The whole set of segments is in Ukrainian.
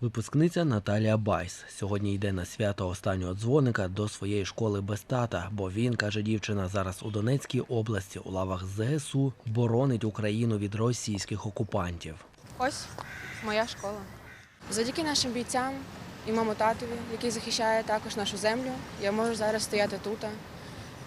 Випускниця Наталія Байс сьогодні йде на свято останнього дзвоника до своєї школи без тата, бо він, каже дівчина, зараз у Донецькій області у лавах ЗСУ боронить Україну від російських окупантів. Ось моя школа. Завдяки нашим бійцям і маму татові, який захищає також нашу землю, я можу зараз стояти тут,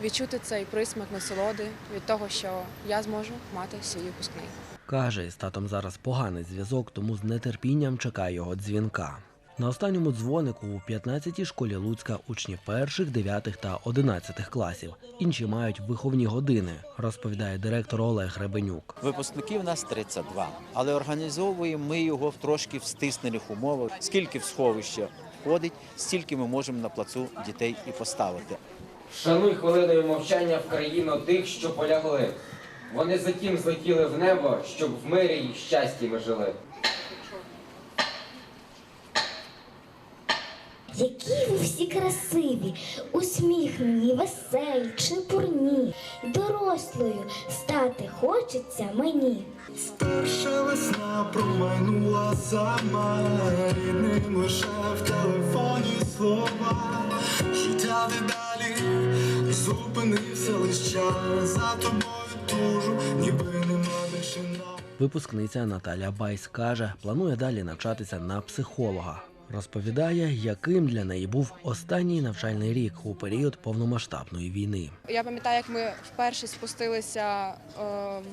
відчути цей присмак насолоди від того, що я зможу мати свій випускний. Каже, з татом зараз поганий зв'язок, тому з нетерпінням чекає його дзвінка. На останньому дзвонику у 15-й школі Луцька учні перших, дев'ятих та одинадцятих класів. Інші мають виховні години, розповідає директор Олег Гребенюк. Випускників нас 32, але організовуємо ми його в трошки в стиснених умовах. Скільки в сховище входить, стільки ми можемо на плацу дітей і поставити. Шануй хвилиною мовчання в країну тих, що полягли. Вони затім злетіли в небо, щоб в мирі й щасті ми жили. Які ви всі красиві, усміхнені, веселі, чепурні. Дорослою стати хочеться мені. Перша весна промайнула сама рідним лише в телефоні слова. Життя дедалі зупинився лиш час за тобою тужу, ніби нема більше. Випускниця Наталя Байс каже, планує далі навчатися на психолога. Розповідає, яким для неї був останній навчальний рік у період повномасштабної війни. Я пам'ятаю, як ми вперше спустилися е,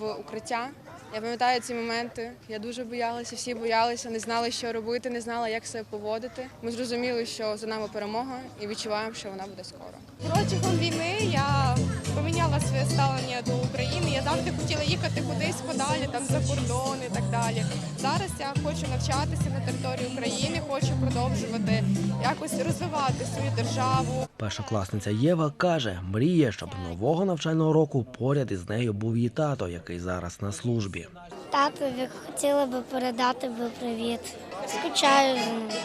в укриття. Я пам'ятаю ці моменти. Я дуже боялася, всі боялися, не знали, що робити, не знала, як себе поводити. Ми зрозуміли, що за нами перемога, і відчуваємо, що вона буде скоро. Протягом війни я поміняла своє ставлення до України. Я завжди хотіла їхати кудись подалі, там за кордон і так далі. Зараз я хочу навчатися на території України, хочу продовжувати якось розвивати свою державу. Першокласниця Єва каже, мріє, щоб нового навчального року поряд із нею був її тато, який зараз на службі. Татові хотіла би передати би привіт. Скучаю за ним.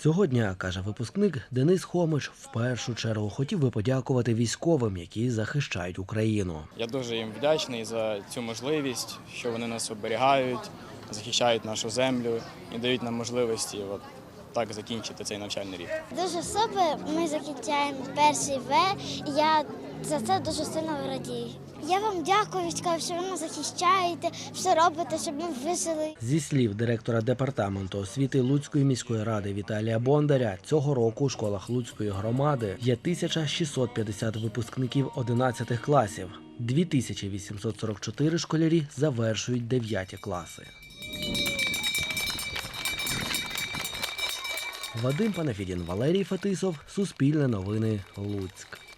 Цього дня, каже випускник Денис Хомич, в першу чергу хотів би подякувати військовим, які захищають Україну. Я дуже їм вдячний за цю можливість, що вони нас оберігають, захищають нашу землю і дають нам можливості от так закінчити цей навчальний рік. Дуже супер. Ми закінчаємо перший В. Я за це дуже сильно радію. Я вам дякую, що ви нас захищаєте, що робите, щоб ми вижили. Зі слів директора департаменту освіти Луцької міської ради Віталія Бондаря, цього року у школах Луцької громади є 1650 випускників 11 класів. 2844 школярі завершують 9 класи. Вадим Панафідін, Валерій Фетисов, Суспільне новини, Луцьк.